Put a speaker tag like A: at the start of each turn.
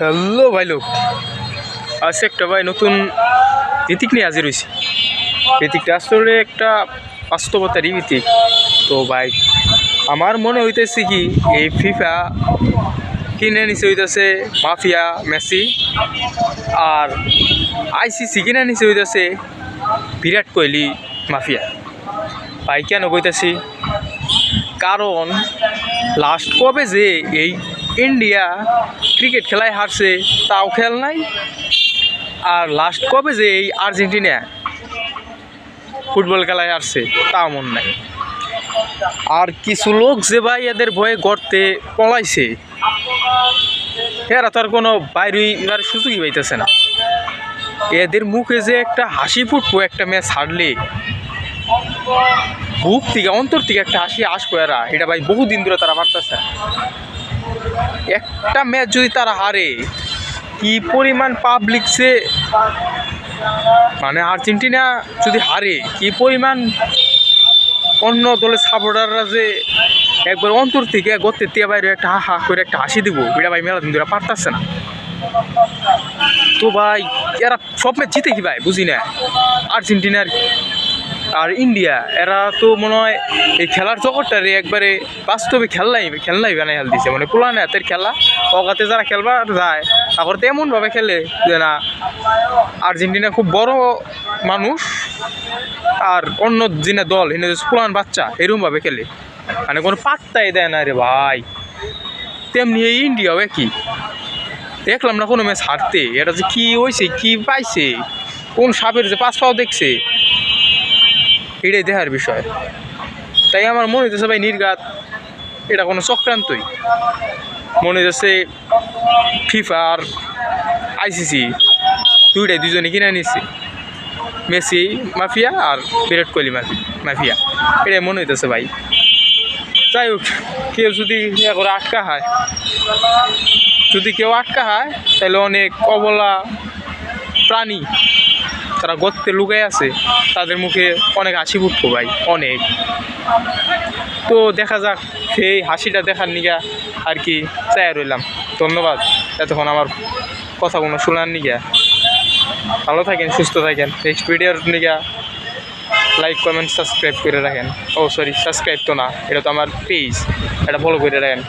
A: Hello ভাই লোক। একটা ভাই নতুন ভিত্তিক নিয়ে হাজির হয়েছি ভিত্তিকটা আসলে একটা বাস্তবতারই ভিত্তিক তো ভাই, আমার মনে হইতেছে কি, এই ফিফা কিনে নিচে হইতেছে মাফিয়া, মেসি আর আইসিসি কিনে নিচে হইতেছে বিরাট কোহলি, মাফিয়া। ভাই, কেন কইতাছি কারণ লাস্ট কবে যে এই ইন্ডিয়া ক্রিকেট খেলায় হারছে, তাও খেল নাই। আর লাস্ট কবে যে এই আর্জেন্টিনা ফুটবল খেলায় হারছে, তাও মন নাই। আর কিছু লোক যে ভাই এদের ভয়ে গড়তে পলাইছে, এরা তো আর কোনো বাইরে এবার সুযোগই পাইতেছে না। এদের মুখে যে একটা হাসি ফুটবো, একটা ম্যাচ হারলে, বুক থেকে, অন্তর থেকে একটা হাসি আসব এরা। এটা ভাই বহুদিন ধরে তারা মারতেছে। একটা ম্যাচ যদি তারা হারে, কি পরিমাণ পাবলিক সে মানে আর্জেন্টিনা যদি হারে, কি পরিমাণ অন্য দলের সাপোর্টাররা যে একবার অন্তর থেকে গর্তের দিয়ে বাইরে একটা হা হা করে একটা হাসি দিব এটা ভাই মেলা দিন পারতেছে না। তো ভাই, এরা সব ম্যাচ জিতে কি ভাই? বুঝি না। আর্জেন্টিনার আর ইন্ডিয়া, এরা তো মনে হয় এই খেলার জগৎটারে একবারে বাস্তবে খেললাই খেললাই বানাই হেল দিছে মানে পুরান হাতের খেলা, অগাতে যারা খেলবার যায়, তারপর তো এমনভাবে খেলে যে না, আর্জেন্টিনা খুব বড় মানুষ আর অন্য যিনি দল এনে পুরান বাচ্চা এরকমভাবে খেলে। মানে কোনো পাত্তাই দেয় না রে ভাই। তেমনি এই ইন্ডিয়াও একই। দেখলাম না কোনো ম্যাচ হারতে। এটা যে কী হয়েছে কী পাইছে? কোন সাপের যে পাঁচ পাও দেখছে? এটাই দেখার বিষয়। তাই আমার মনে হইতেছে ভাই নির্ঘাত, এটা কোনো চক্রান্তই। মনে হইতেছে ফিফা আর আইসিসি দুইটাই দুজনে কিনে নিচ্ছে মেসি মাফিয়া আর বিরাট কোহলি মাফি মাফিয়া। এটাই মনে হইতেছে ভাই। যাই হোক, কেউ যদি করে আটকা হয়, যদি কেউ আটকা হয়, তাহলে অনেক অবলা প্রাণী তারা গর্তে লুকায় আছে, তাদের মুখে অনেক হাসি ফুটবো ভাই, অনেক। তো দেখা যাক, সেই হাসিটা দেখার নিগা আর কি চাই রইলাম। ধন্যবাদ এতক্ষণ আমার কথাগুলো শোনার নিগা। ভালো থাকেন, সুস্থ থাকেন। নেক্সট ভিডিওর নিগা লাইক কমেন্ট সাবস্ক্রাইব করে রাখেন। ও সরি সাবস্ক্রাইব তো না, এটা তো আমার পেজ এটা ফলো করে রাখেন।